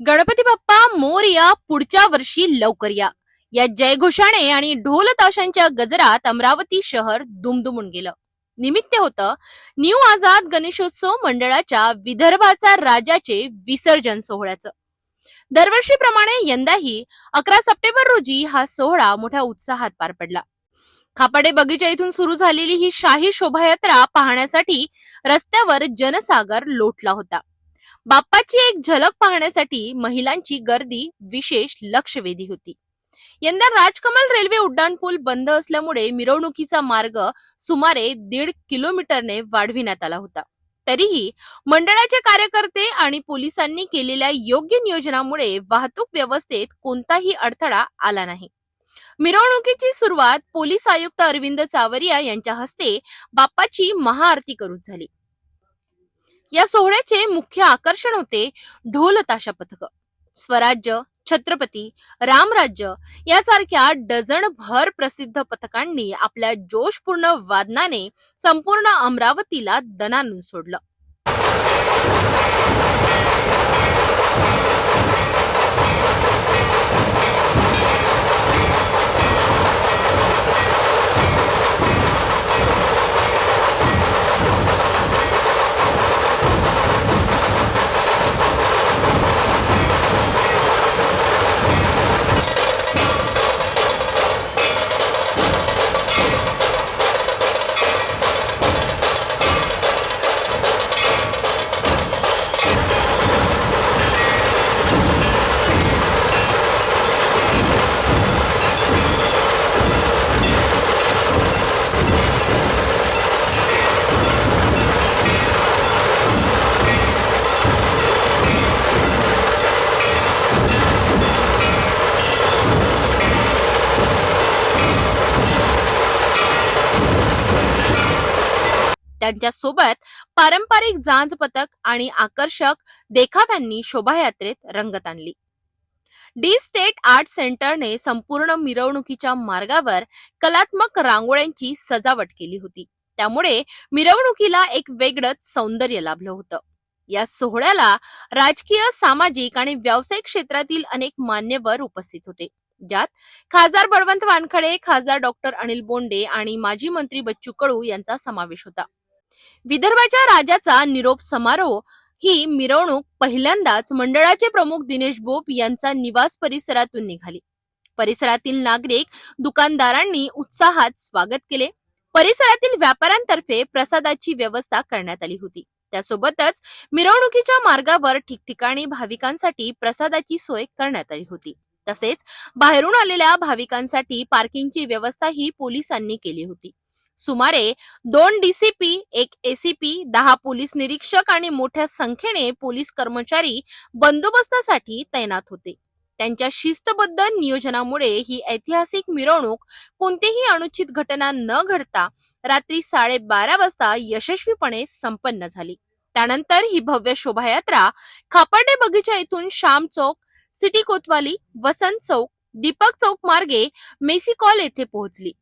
गणपती बाप्पा मोरया पुढच्या वर्षी लवकर या. या जयघोषाने आणि ढोल ताशांच्या गजरात अमरावती शहर दुमदुमून गेलं. निमित्त होतं न्यू आझाद गणेशोत्सव मंडळाच्या विदर्भाचा राजाचे विसर्जन सोहळ्याचं. दरवर्षीप्रमाणे यंदाही अकरा सप्टेंबर रोजी हा सोहळा मोठ्या उत्साहात पार पडला. खापाडे बगीचा इथून सुरू झालेली ही शाही शोभायात्रा पाहण्यासाठी रस्त्यावर जनसागर लोटला होता. बाप्पाची एक झलक पाहण्यासाठी महिलांची गर्दी विशेष लक्षवेधी होती. यंदा राजकमल रेल्वे उड्डाणपूल बंद असल्यामुळे मिरवणुकीचा मार्ग सुमारे दीड किलोमीटरने वाढविण्यात आला होता. तरीही मंडळाचे कार्यकर्ते आणि पोलिसांनी केलेल्या योग्य नियोजनामुळे वाहतूक व्यवस्थेत कोणताही अडथळा आला नाही. मिरवणुकीची सुरुवात पोलीस आयुक्त अरविंद चावरिया यांच्या हस्ते बाप्पाची महाआरती करून झाली. या सोहळ्याचे मुख्य आकर्षण होते ढोल ताशा पथक स्वराज्य छत्रपती रामराज्य यासारख्या डझन भर प्रसिद्ध पथकांनी आपल्या जोशपूर्ण वादनाने संपूर्ण अमरावतीला दणानून सोडलं. त्यांच्यासोबत पारंपरिक जांज पथक आणि आकर्षक देखाव्यांनी शोभायात्रेत रंगत आणली. डी स्टेट आर्ट सेंटरने संपूर्ण मिरवणुकीच्या मार्गावर कलात्मक रांगोळ्यांची सजावट केली होती. त्यामुळे मिरवणुकीला एक वेगळंच सौंदर्य लाभलं होतं. या सोहळ्याला राजकीय सामाजिक आणि व्यावसायिक क्षेत्रातील अनेक मान्यवर उपस्थित होते. ज्यात खासदार बळवंत वानखडे खासदार डॉक्टर अनिल बोंडे आणि माजी मंत्री बच्चू कडू यांचा समावेश होता. विदर्भाच्या राजाचा निरोप समारोह ही मिरवणूक पहिल्यांदाच मंडळाचे प्रमुख दिनेश बोप यांचा निवास परिसरातून निघाली. परिसरातील नागरिक दुकानदारांनी उत्साहात स्वागत केले. परिसरातील व्यापाऱ्यांतर्फे प्रसादाची व्यवस्था करण्यात आली होती. त्यासोबतच मिरवणुकीच्या मार्गावर ठिकठिकाणी भाविकांसाठी प्रसादाची सोय करण्यात आली होती. तसेच बाहेरून आलेल्या भाविकांसाठी पार्किंगची व्यवस्थाही पोलिसांनी केली होती. सुमारे दोन डीसीपी एक एसीपी दहा पोलीस निरीक्षक आणि मोठ्या संख्येने पोलीस कर्मचारी बंदोबस्तासाठी तैनात होते. त्यांच्या शिस्तबद्ध नियोजनामुळे ही ऐतिहासिक मिरवणूक कोणतीही अनुचित घटना न घडता रात्री साडेबारा वाजता यशस्वीपणे संपन्न झाली. त्यानंतर ही भव्य शोभायात्रा खापर्डे बगीचा येथून श्याम चौक सिटी कोतवाली वसंत चौक दीपक चौक मार्गे मेसी कॉल येथे पोहोचली.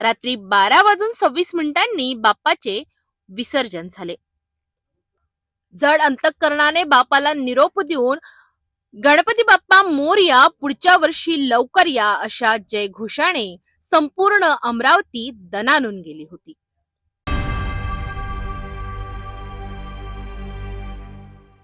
रात्री बारा वाजून सव्वीस मिनिटांनी बाप्पाचे विसर्जन झाले. जड अंतकरणाने बापाला निरोप देऊन गणपती बाप्पा मोरया पुढच्या वर्षी लवकर या अशा जयघोषाने संपूर्ण अमरावती दणानून गेली होती.